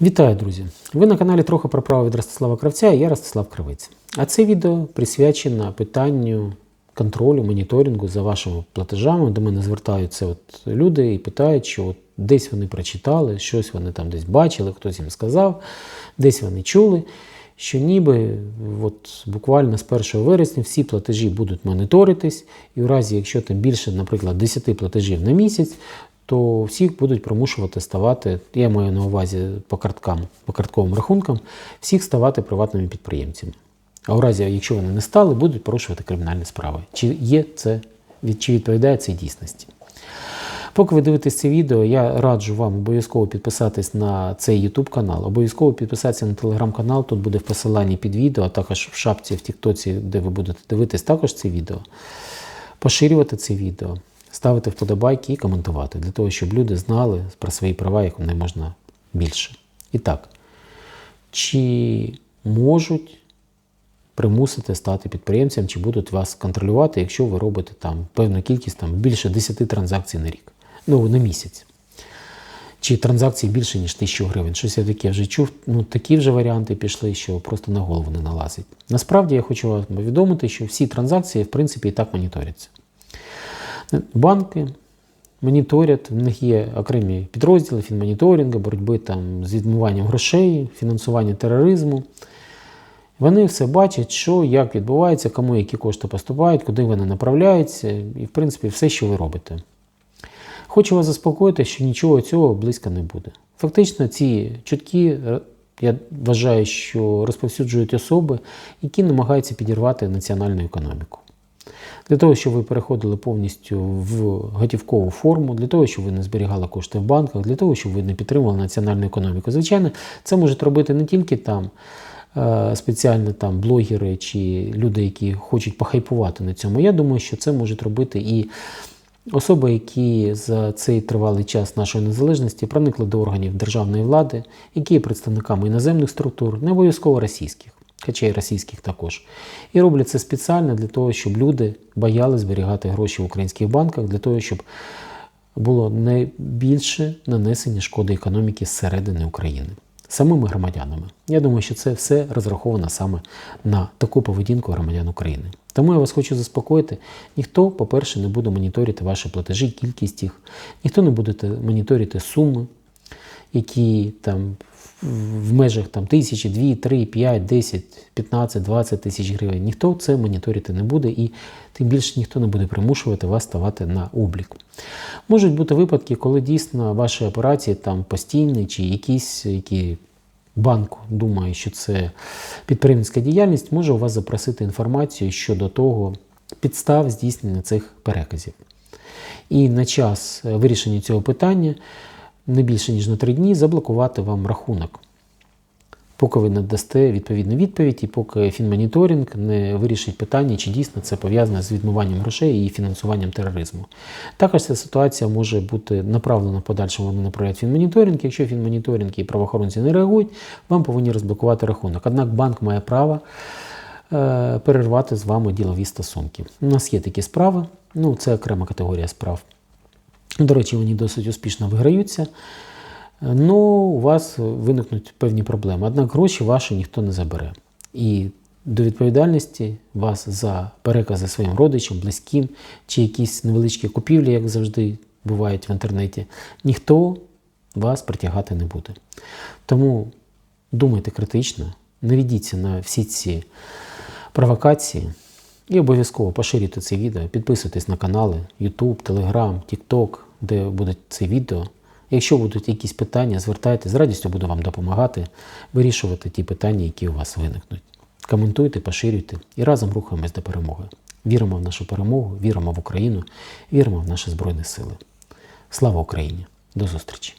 Вітаю, друзі! Ви на каналі трохи про право від Ростислава Кравця і я Ростислав Кравець. А це відео присвячено питанню контролю, моніторингу за вашими платежами. До мене звертаються от люди і питають, що от десь вони прочитали, щось вони там десь бачили, хтось їм сказав, десь вони чули, що ніби от буквально з 1 вересня всі платежі будуть моніторитись, і в разі, якщо там більше, наприклад, 10 платежів на місяць, то всіх будуть примушувати ставати, я маю на увазі по карткам, по картковим рахункам, всіх ставати приватними підприємцями. А у разі, якщо вони не стали, будуть порушувати кримінальні справи. Чи є це, чи відповідає це дійсності? Поки ви дивитесь це відео, я раджу вам обов'язково підписатись на цей YouTube канал, обов'язково підписатися на телеграм-канал. Тут буде в посиланні під відео, а також в шапці в Тіктоці, де ви будете дивитись також це відео. Поширювати це відео, ставити вподобайки і коментувати, для того, щоб люди знали про свої права як не можна більше. І так, чи можуть примусити стати підприємцем, чи будуть вас контролювати, якщо ви робите там певну кількість там, більше 10 транзакцій на рік, ну на місяць. Чи транзакції більше, ніж 1000 гривень. Щось я таке вже чув. Ну, такі вже варіанти пішли, що просто на голову не налазить. Насправді я хочу вам повідомити, що всі транзакції, в принципі, і так моніторяться. Банки моніторять, в них є окремі підрозділи фінмоніторингу, боротьби там, з відмиванням грошей, фінансування тероризму. Вони все бачать, що, як відбувається, кому які кошти поступають, куди вони направляються, і, в принципі, все, що ви робите. Хочу вас заспокоїти, що нічого цього близько не буде. Фактично, ці чутки, е, я вважаю, що розповсюджують особи, які намагаються підірвати національну економіку. Для того, щоб ви переходили повністю в готівкову форму, для того, щоб ви не зберігали кошти в банках, для того, щоб ви не підтримували національну економіку. Звичайно, це можуть робити не тільки там е, спеціально там блогери чи люди, які хочуть похайпувати на цьому. Я думаю, що це можуть робити і особи, які за цей тривалий час нашої незалежності проникли до органів державної влади, які є представниками іноземних структур, не обов'язково російських, хоча й російських також. І роблять це спеціально для того, щоб люди бояли зберігати гроші в українських банках, для того, щоб було найбільше нанесення шкоди економіки зсередини України. Самими громадянами. Я думаю, що це все розраховано саме на таку поведінку громадян України. Тому я вас хочу заспокоїти: ніхто, по-перше, не буде моніторити ваші платежі, кількість їх, ніхто не буде моніторити суми, які там в межах там, тисячі, дві, три, п'ять, десять, 15, 20 тисяч гривень. Ніхто це моніторити не буде, і тим більше ніхто не буде примушувати вас ставати на облік. Можуть бути випадки, коли дійсно ваші операції там постійні чи якісь, які банк думає, що це підприємницька діяльність, може у вас запросити інформацію щодо того підстав здійснення цих переказів. І на час е, вирішення цього питання не більше ніж на три дні заблокувати вам рахунок. Поки ви не дасте відповідну відповідь, і поки фінмоніторинг не вирішить питання, чи дійсно це пов'язане з відмиванням грошей і фінансуванням тероризму. Також ця ситуація може бути направлена в подальшому, вони направляють фінмоніторинг. Якщо фінмоніторинг і правоохоронці не реагують, вам повинні розблокувати рахунок. Однак банк має право е, перервати з вами ділові стосунки. У нас є такі справи, ну це окрема категорія справ. До речі, вони досить успішно виграються. Ну, у вас виникнуть певні проблеми. Однак гроші ваші ніхто не забере. І до відповідальності вас за перекази своїм родичам, близьким чи якісь невеличкі купівлі, як завжди бувають в інтернеті, ніхто вас притягати не буде. Тому думайте критично, не ведіться на всі ці провокації. І обов'язково поширюйте це відео, підписуйтесь на канали YouTube, Telegram, TikTok, де буде це відео. Якщо будуть якісь питання, звертайтеся, з радістю буду вам допомагати вирішувати ті питання, які у вас виникнуть. Коментуйте, поширюйте і разом рухаємось до перемоги. Віримо в нашу перемогу, віримо в Україну, віримо в наші Збройні Сили. Слава Україні! До зустрічі!